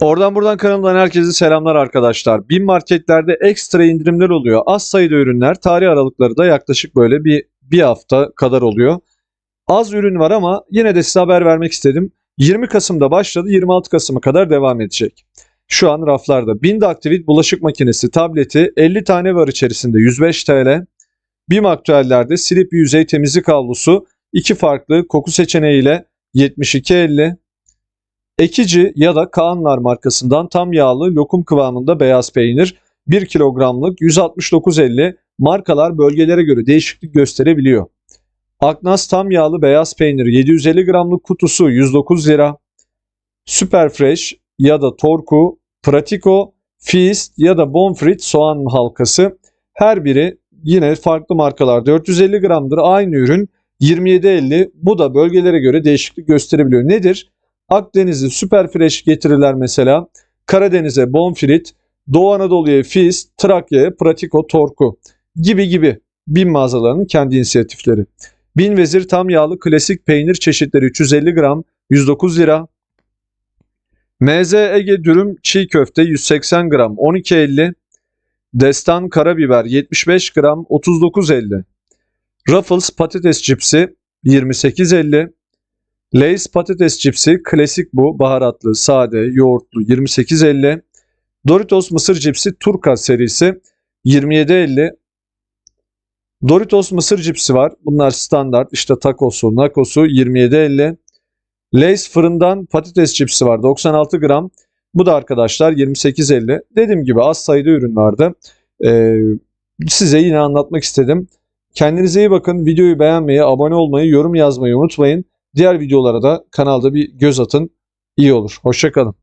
Oradan buradan kanalından herkese selamlar arkadaşlar. Bin marketlerde ekstra indirimler oluyor. Az sayıda ürünler tarih aralıkları da yaklaşık böyle bir, bir hafta kadar oluyor. Az ürün var ama yine de size haber vermek istedim. 20 Kasım'da başladı 26 Kasım'a kadar devam edecek. Şu an raflarda Bind Activit bulaşık makinesi tableti 50 tane var içerisinde 105 TL. BİM aktüellerde silip yüzey temizlik havlusu iki farklı koku seçeneğiyle 72.50. Ekici ya da Kaanlar markasından tam yağlı lokum kıvamında beyaz peynir 1 kilogramlık 169.50 markalar bölgelere göre değişiklik gösterebiliyor. Aknas tam yağlı beyaz peynir 750 gramlık kutusu 109 lira. Superfresh ya da Torku, Pratico, Feast ya da Bonfrit soğan halkası her biri yine farklı markalar 450 gramdır aynı ürün 27.50 bu da bölgelere göre değişiklik gösterebiliyor. Nedir? Akdeniz'e Superfresh getirirler mesela. Karadeniz'e Bonfrit, Doğu Anadolu'ya Feast, Trakya'ya Pratico Torku gibi gibi bin mağazalarının kendi inisiyatifleri. Bin Vezir tam yağlı klasik peynir çeşitleri 350 gram 109 lira. MZ Ege dürüm çiğ köfte 180 gram 12.50. Destan karabiber 75 gram 39.50. Ruffles patates cipsi 28.50. Lay's patates cipsi klasik bu baharatlı, sade, yoğurtlu 28.50. Doritos mısır cipsi Turka serisi 27.50. Doritos mısır cipsi var. Bunlar standart. İşte takosu, nakosu 27.50. Lay's fırından patates cipsi var 96 gram. Bu da arkadaşlar 28.50. Dediğim gibi az sayıda ürün vardı. Ee, size yine anlatmak istedim. Kendinize iyi bakın. Videoyu beğenmeyi, abone olmayı, yorum yazmayı unutmayın. Diğer videolara da kanalda bir göz atın. İyi olur. Hoşçakalın.